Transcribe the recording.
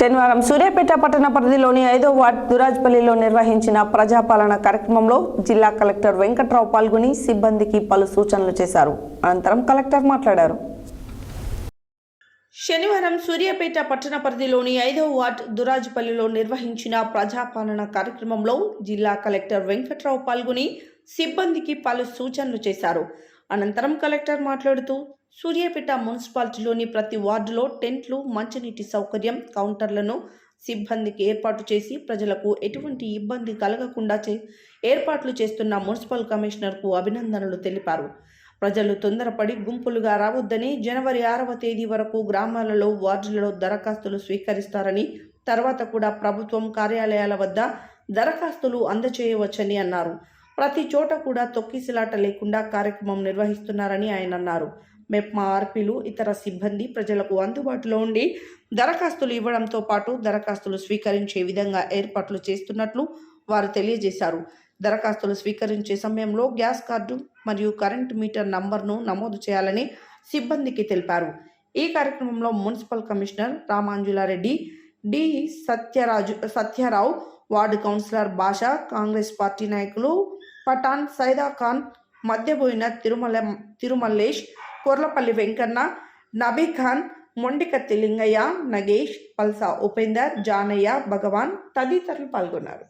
శనివారం సూర్యాపేట పట్టణ పరిధిలోని ఐదో వార్డ్ దురాజ్పల్లిలో నిర్వహించిన ప్రజాపాలన కార్యక్రమంలో జిల్లా కలెక్టర్ వెంకట్రావు పాల్గొని సిబ్బందికి పలు సూచనలు చేశారు. అనంతరం కలెక్టర్ మాట్లాడారు. శనివారం సూర్యాపేట పట్టణ పరిధిలోని ఐదవ వార్డ్ దురాజుపల్లిలో నిర్వహించిన ప్రజాపాలన కార్యక్రమంలో జిల్లా కలెక్టర్ వెంకట్రావు పాల్గొని సిబ్బందికి పలు సూచనలు చేశారు. అనంతరం కలెక్టర్ మాట్లాడుతూ సూర్యాపేట మున్సిపాలిటీలోని ప్రతి వార్డులో టెంట్లు మంచినీటి సౌకర్యం కౌంటర్లను సిబ్బందికి ఏర్పాటు చేసి ప్రజలకు ఎటువంటి ఇబ్బంది కలగకుండా చే ఏర్పాట్లు చేస్తున్న మున్సిపల్ కమిషనర్కు అభినందనలు తెలిపారు. ప్రజలు తొందరపడి గుంపులుగా రావద్దని జనవరి ఆరవ తేదీ వరకు గ్రామాలలో వార్డులలో దరఖాస్తులు స్వీకరిస్తారని తర్వాత కూడా ప్రభుత్వం కార్యాలయాల వద్ద దరఖాస్తులు అందజేయవచ్చని అన్నారు. ప్రతి చోట కూడా తొక్కిసలాట లేకుండా కార్యక్రమం నిర్వహిస్తున్నారని ఆయన అన్నారు. మెప్మా ఆర్పీలు ఇతర సిబ్బంది ప్రజలకు అందుబాటులో ఉండి దరఖాస్తులు ఇవ్వడంతో పాటు దరఖాస్తులు స్వీకరించే విధంగా ఏర్పాట్లు చేస్తున్నట్లు వారు తెలియజేశారు. దరఖాస్తులు స్వీకరించే సమయంలో గ్యాస్ కార్డు మరియు కరెంట్ మీటర్ నంబర్ను నమోదు చేయాలని సిబ్బందికి తెలిపారు. ఈ కార్యక్రమంలో municipal commissioner Ramanjulareddy D. Satyaraju Satyarao ward councillor Basha Congress party నాయకులు పఠాన్ సైదా ఖాన్ మధ్యబోయిన తిరుమల తిరుమల్లేష్ కొర్లపల్లి వెంకన్న నబీ ఖాన్ మొండికత్తి లింగయ్య నగేష్ పల్సా ఉపేందర్ జానయ్య భగవాన్ తదితరులు పాల్గొన్నారు.